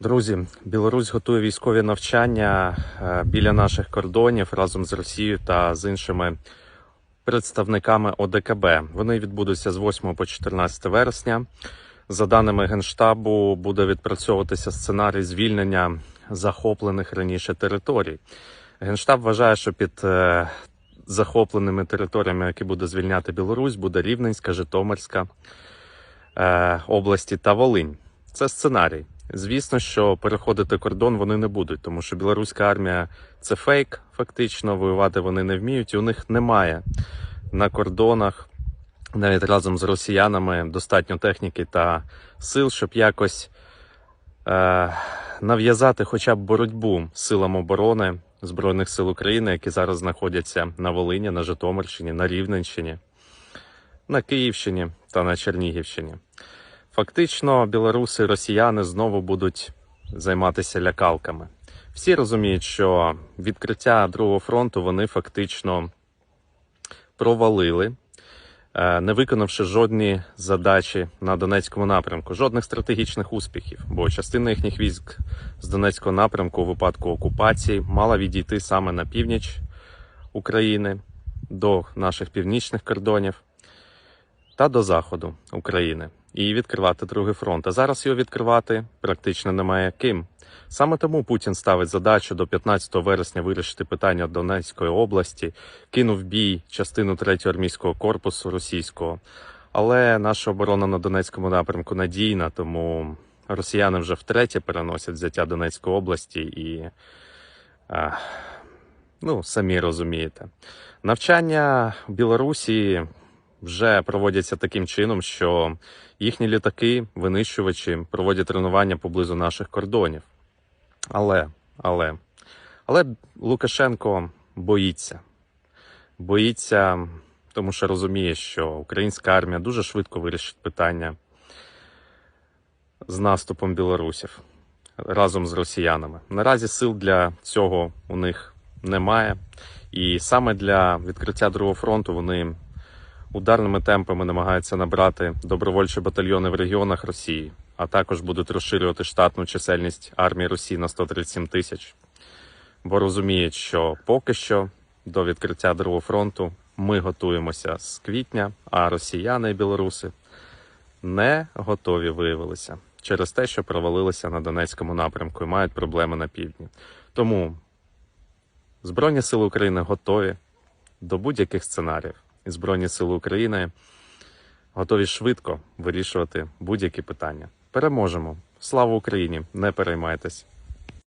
Друзі, Білорусь готує військові навчання е, біля наших кордонів разом з Росією та з іншими представниками ОДКБ. Вони відбудуться з 8 по 14 вересня. За даними Генштабу, буде відпрацьовуватися сценарій звільнення захоплених раніше територій. Генштаб вважає, що під е, захопленими територіями, які буде звільняти Білорусь, буде Рівненська, Житомирська е, області та Волинь. Це сценарій. Звісно, що переходити кордон вони не будуть, тому що білоруська армія це фейк, фактично воювати вони не вміють, і у них немає на кордонах, навіть разом з росіянами, достатньо техніки та сил, щоб якось е, нав'язати хоча б боротьбу силам оборони Збройних сил України, які зараз знаходяться на Волині, на Житомирщині, на Рівненщині, на Київщині та на Чернігівщині. Фактично, білоруси росіяни знову будуть займатися лякалками. Всі розуміють, що відкриття другого фронту вони фактично провалили, е, не виконавши жодні задачі на Донецькому напрямку, жодних стратегічних успіхів, бо частина їхніх військ з Донецького напрямку у випадку окупації мала відійти саме на північ України до наших північних кордонів та до заходу України і відкривати другий фронт. А зараз його відкривати практично немає ким. Саме тому Путін ставить задачу до 15 вересня вирішити питання Донецької області, кинув бій частину 3-го армійського корпусу російського. Але наша оборона на Донецькому напрямку надійна, тому росіяни вже втретє переносять взяття Донецької області і а, ну, самі розумієте. Навчання Білорусі вже проводяться таким чином, що їхні літаки, винищувачі проводять тренування поблизу наших кордонів. Але, але, але Лукашенко боїться. Боїться, тому що розуміє, що українська армія дуже швидко вирішить питання з наступом білорусів разом з росіянами. Наразі сил для цього у них немає. І саме для відкриття другого фронту вони ударними темпами намагаються набрати добровольчі батальйони в регіонах Росії, а також будуть розширювати штатну чисельність армії Росії на 137 тисяч. Бо розуміють, що поки що до відкриття другого фронту ми готуємося з квітня, а росіяни і білоруси не готові виявилися через те, що провалилися на Донецькому напрямку і мають проблеми на півдні. Тому Збройні сили України готові до будь-яких сценаріїв. І Збройні сили України готові швидко вирішувати будь-які питання. Переможемо! Слава Україні! Не переймайтесь!